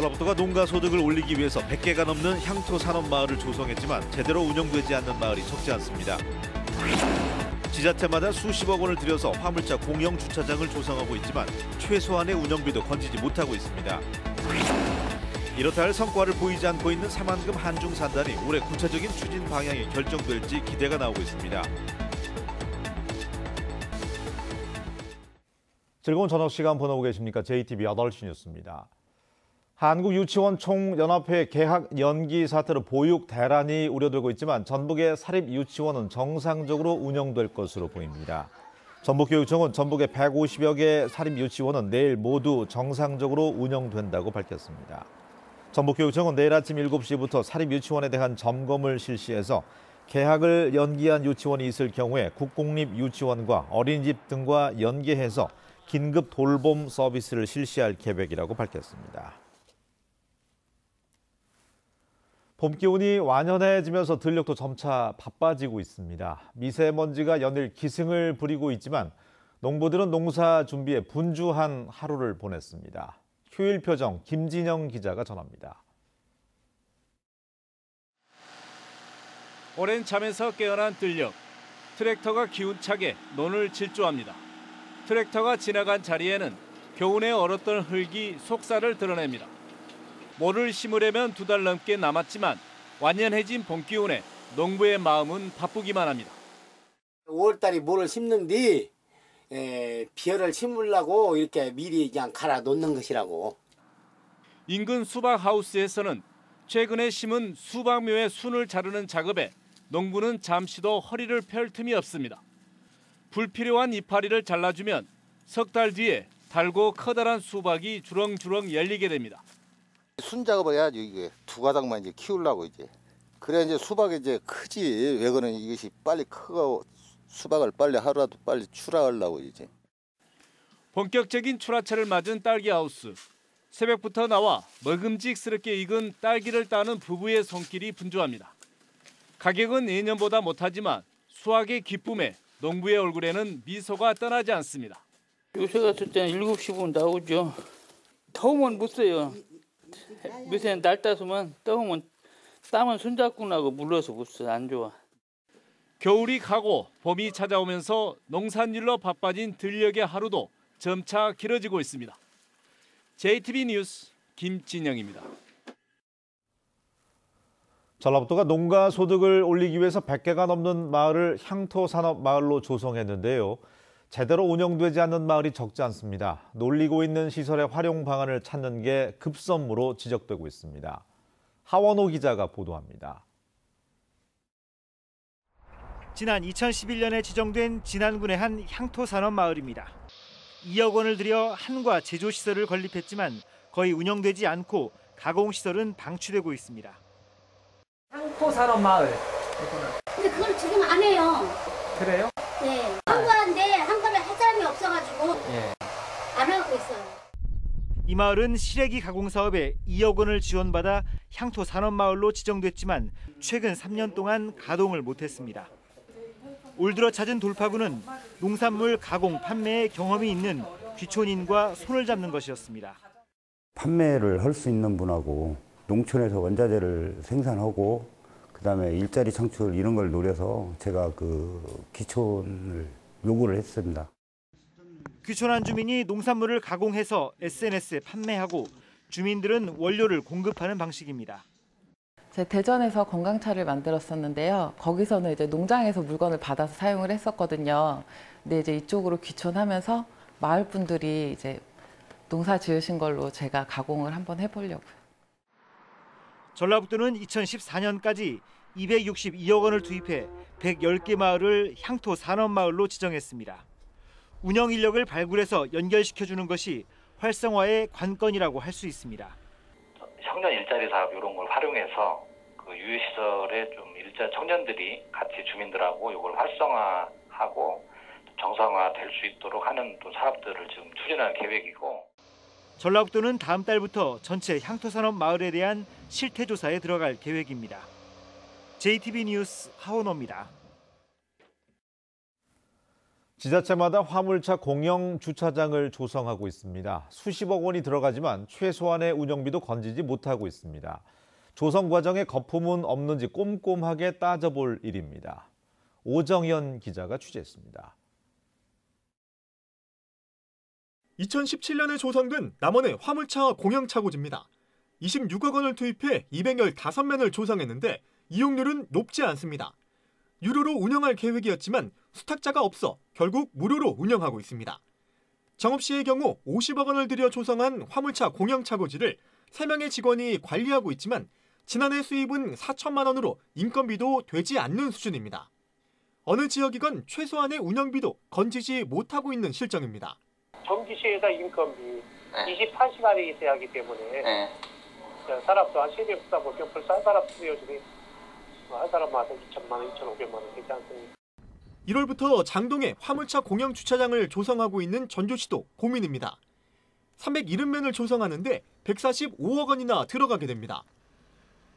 전라북도가 농가 소득을 올리기 위해서 100개가 넘는 향토 산업 마을을 조성했지만 제대로 운영되지 않는 마을이 적지 않습니다. 지자체마다 수십억 원을 들여서 화물차 공영 주차장을 조성하고 있지만 최소한의 운영비도 건지지 못하고 있습니다. 이렇다 할 성과를 보이지 않고 있는 사만금 한중 산단이 올해 구체적인 추진 방향이 결정될지 기대가 나오고 있습니다. 즐거운 저녁 시간 보내고 계십니까? JTB 8시 뉴스입니다. 한국유치원 총연합회 개학 연기 사태로 보육 대란이 우려되고 있지만 전북의 사립유치원은 정상적으로 운영될 것으로 보입니다. 전북교육청은 전북의 150여 개 사립유치원은 내일 모두 정상적으로 운영된다고 밝혔습니다. 전북교육청은 내일 아침 7시부터 사립유치원에 대한 점검을 실시해서 개학을 연기한 유치원이 있을 경우에 국공립유치원과 어린이집 등과 연계해서 긴급 돌봄 서비스를 실시할 계획이라고 밝혔습니다. 봄 기온이 완연해지면서 들녘도 점차 바빠지고 있습니다. 미세먼지가 연일 기승을 부리고 있지만 농부들은 농사 준비에 분주한 하루를 보냈습니다. 휴일 표정 김진영 기자가 전합니다. 오랜 잠에서 깨어난 들녘. 트랙터가 기운차게 논을 질주합니다. 트랙터가 지나간 자리에는 겨우내 얼었던 흙이 속살을 드러냅니다. 모를 심으려면 두 달 넘게 남았지만 완연해진 봄 기운에 농부의 마음은 바쁘기만 합니다. 5월달에 모를 심는디 에, 비열을 심으려고 이렇게 미리 그냥 갈아 놓는 것이라고. 인근 수박 하우스에서는 최근에 심은 수박묘의 순을 자르는 작업에 농부는 잠시도 허리를 펼 틈이 없습니다. 불필요한 이파리를 잘라주면 석 달 뒤에 달고 커다란 수박이 주렁주렁 열리게 됩니다. 순 작업을 해야지 이게 두 가닥만 이제 키우려고 이제 그래야 이제 수박이 이제 크지 왜 그러는 이것이 빨리 크고 수박을 빨리 하루라도 빨리 출하하려고 이제 본격적인 출하철을 맞은 딸기 하우스. 새벽부터 나와 먹음직스럽게 익은 딸기를 따는 부부의 손길이 분주합니다. 가격은 예년보다 못하지만 수확의 기쁨에 농부의 얼굴에는 미소가 떠나지 않습니다. 요새 같을 때는 7시 분 나오죠. 더우면 못 써요. 요새 날 따스면 더우면 땀은 손잡고 나고 물러서 못 써. 안 좋아. 겨울이 가고 봄이 찾아오면서 농산일로 바빠진 들녘의 하루도 점차 길어지고 있습니다. JTB 뉴스 김진영입니다. 전라북도가 농가 소득을 올리기 위해서 100개가 넘는 마을을 향토 산업 마을로 조성했는데요. 제대로 운영되지 않는 마을이 적지 않습니다. 놀리고 있는 시설의 활용 방안을 찾는 게 급선무로 지적되고 있습니다. 하원호 기자가 보도합니다. 지난 2011년에 지정된 진안군의 한 향토 산업 마을입니다. 2억 원을 들여 한과 제조 시설을 건립했지만 거의 운영되지 않고 가공 시설은 방치되고 있습니다. 향토 산업 마을. 근데 그걸 지금 안 해요. 그래요? 네. 한거한데 한거를 할 사람이 없어가지고 예. 안 하고 있어요. 이 마을은 시래기 가공 사업에 2억 원을 지원받아 향토 산업 마을로 지정됐지만 최근 3년 동안 가동을 못했습니다. 올 들어 찾은 돌파구는 농산물 가공 판매에 경험이 있는 귀촌인과 손을 잡는 것이었습니다. 판매를 할 수 있는 분하고 농촌에서 원자재를 생산하고 그다음에 일자리 창출 이런 걸 노려서 제가 그 기촌을 요구를 했습니다. 귀촌한 주민이 농산물을 가공해서 SNS에 판매하고 주민들은 원료를 공급하는 방식입니다. 제 대전에서 건강차를 만들었었는데요. 거기서는 이제 농장에서 물건을 받아서 사용을 했었거든요. 근데 이제 이쪽으로 귀촌하면서 마을 분들이 이제 농사 지으신 걸로 제가 가공을 한번 해보려고요. 전라북도는 2014년까지 262억 원을 투입해 110개 마을을 향토 산업 마을로 지정했습니다. 운영 인력을 발굴해서 연결시켜주는 것이 활성화의 관건이라고 할 수 있습니다. 청년 일자리 사업 이런 걸 활용해서 그 유휴 시설에 좀 일자 청년들이 같이 주민들하고 이걸 활성화하고 정상화 될 수 있도록 하는 또 사업들을 지금 추진하는 계획이고 전라북도는 다음 달부터 전체 향토산업 마을에 대한 실태 조사에 들어갈 계획입니다. JTB 뉴스 하원호입니다. 지자체마다 화물차 공영 주차장을 조성하고 있습니다. 수십억 원이 들어가지만 최소한의 운영비도 건지지 못하고 있습니다. 조성 과정에 거품은 없는지 꼼꼼하게 따져볼 일입니다. 오정현 기자가 취재했습니다. 2017년에 조성된 남원의 화물차 공영차고지입니다. 26억 원을 투입해 215면을 조성했는데 이용률은 높지 않습니다. 유료로 운영할 계획이었지만 수탁자가 없어 결국 무료로 운영하고 있습니다. 정업 시의 경우 50억 원을 들여 조성한 화물차 공영차고지를 3명의 직원이 관리하고 있지만 지난해 수입은 4천만 원으로 인건비도 되지 않는 수준입니다. 어느 지역이건 최소한의 운영비도 건지지 못하고 있는 실정입니다. 전기시에서 인건비 24시간이 있어야 하기 때문에 사람도 한 세대 없다 보면 벌써 한 사람 수요들이 한 사람마다 2천만 원, 2,500만 원 되지 않습니까? 1월부터 장동에 화물차 공영 주차장을 조성하고 있는 전주시도 고민입니다. 370면을 조성하는데 145억 원이나 들어가게 됩니다.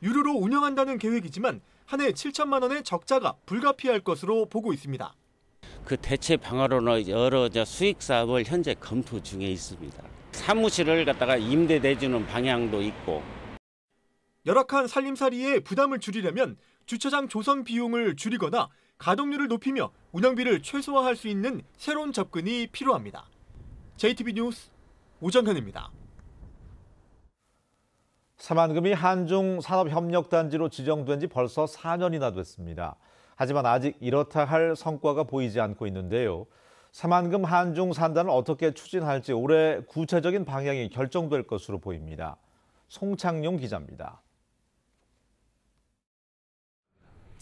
유료로 운영한다는 계획이지만 한 해 7천만 원의 적자가 불가피할 것으로 보고 있습니다. 그 대체 방안으로 여러 수익 사업을 현재 검토 중에 있습니다. 사무실을 갖다가 임대 내주는 방향도 있고 열악한 살림살이에 부담을 줄이려면 주차장 조성 비용을 줄이거나 가동률을 높이며 운영비를 최소화할 수 있는 새로운 접근이 필요합니다. JTB 뉴스 오정현입니다. 새만금이 한중 산업협력단지로 지정된 지 벌써 4년이나 됐습니다. 하지만 아직 이렇다 할 성과가 보이지 않고 있는데요. 새만금 한중 산단을 어떻게 추진할지 올해 구체적인 방향이 결정될 것으로 보입니다. 송창용 기자입니다.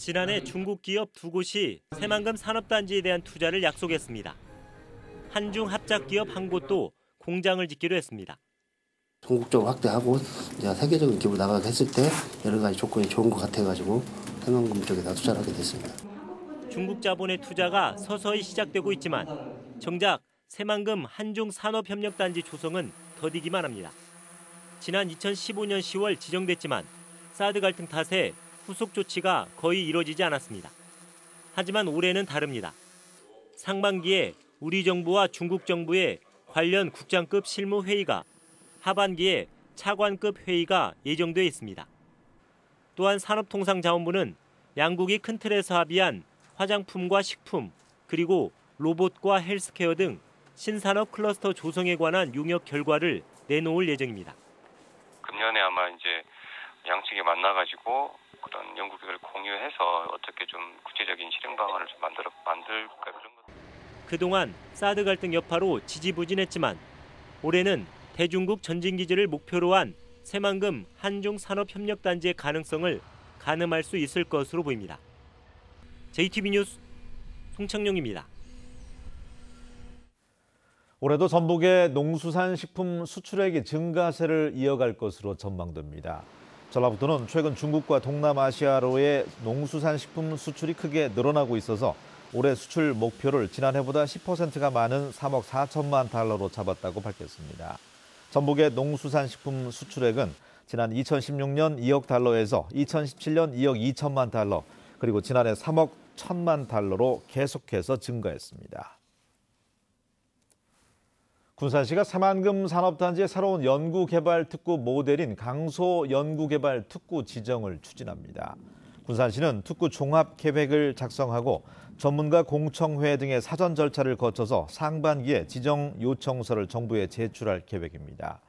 지난해 중국 기업 두 곳이 새만금 산업단지에 대한 투자를 약속했습니다. 한중 합작 기업 한 곳도 공장을 짓기로 했습니다. 전국적으로 확대하고 이제 세계적인 기업으로 나가게 했을 때 여러 가지 조건이 좋은 것 같아가지고 새만금 쪽에다 투자를 하게 됐습니다. 중국 자본의 투자가 서서히 시작되고 있지만 정작 새만금 한중 산업협력단지 조성은 더디기만 합니다. 지난 2015년 10월 지정됐지만 사드 갈등 탓에 후속 조치가 거의 이뤄지지 않았습니다. 하지만 올해는 다릅니다. 상반기에 우리 정부와 중국 정부의 관련 국장급 실무 회의가 하반기에 차관급 회의가 예정돼 있습니다. 또한 산업통상자원부는 양국이 큰 틀에서 합의한 화장품과 식품, 그리고 로봇과 헬스케어 등 신산업 클러스터 조성에 관한 용역 결과를 내놓을 예정입니다. 금년에 아마 이제 양측이 만나가지고 그런 연구비를 공유해서 어떻게 좀 구체적인 실행 방안을 좀 만들어 만들까 그런 것. 그동안 사드 갈등 여파로 지지부진했지만 올해는 대중국 전진 기지를 목표로 한 새만금 한중 산업협력단지의 가능성을 가늠할 수 있을 것으로 보입니다. JTB 뉴스 송창용입니다. 올해도 전북의 농수산 식품 수출액이 증가세를 이어갈 것으로 전망됩니다. 전라북도는 최근 중국과 동남아시아로의 농수산 식품 수출이 크게 늘어나고 있어서 올해 수출 목표를 지난해보다 10%가 많은 3억 4천만 달러로 잡았다고 밝혔습니다. 전북의 농수산식품 수출액은 지난 2016년 2억 달러에서 2017년 2억 2천만 달러, 그리고 지난해 3억 1천만 달러로 계속해서 증가했습니다. 군산시가 새만금 산업단지의 새로운 연구개발 특구 모델인 강소 연구개발 특구 지정을 추진합니다. 군산시는 특구 종합 계획을 작성하고 전문가 공청회 등의 사전 절차를 거쳐서 상반기에 지정 요청서를 정부에 제출할 계획입니다.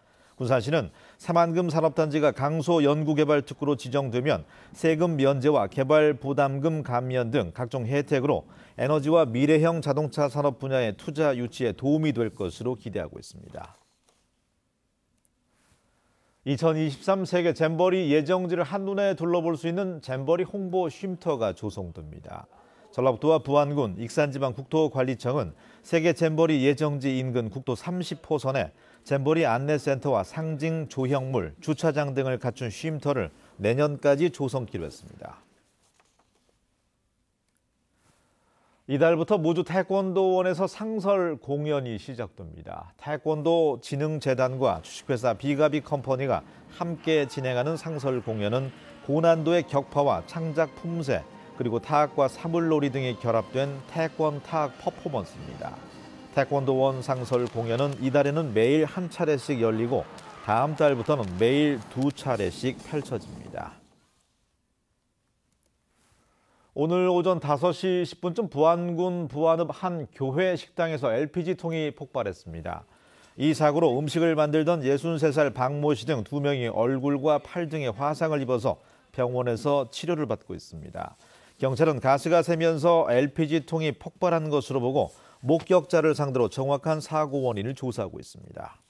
군산시는 새만금 산업단지가 강소 연구개발 특구로 지정되면 세금 면제와 개발 부담금 감면 등 각종 혜택으로 에너지와 미래형 자동차 산업 분야의 투자 유치에 도움이 될 것으로 기대하고 있습니다. 2023 세계 잼버리 예정지를 한눈에 둘러볼 수 있는 잼버리 홍보 쉼터가 조성됩니다. 전라북도와 부안군 익산지방 국토관리청은 세계 잼버리 예정지 인근 국도 30호선에 잼버리 안내센터와 상징 조형물, 주차장 등을 갖춘 쉼터를 내년까지 조성키로 했습니다. 이달부터 무주 태권도원에서 상설 공연이 시작됩니다. 태권도 진흥재단과 주식회사 비가비 컴퍼니가 함께 진행하는 상설 공연은 고난도의 격파와 창작 품새, 그리고 타악과 사물놀이 등이 결합된 태권 타악 퍼포먼스입니다. 태권도원 상설 공연은 이달에는 매일 한 차례씩 열리고 다음 달부터는 매일 두 차례씩 펼쳐집니다. 오늘 오전 5시 10분쯤 부안군 부안읍 한 교회 식당에서 LPG통이 폭발했습니다. 이 사고로 음식을 만들던 63살 박모 씨등두 명이 얼굴과 팔 등에 화상을 입어서 병원에서 치료를 받고 있습니다. 경찰은 가스가 새면서 LPG통이 폭발한 것으로 보고 목격자를 상대로 정확한 사고 원인을 조사하고 있습니다.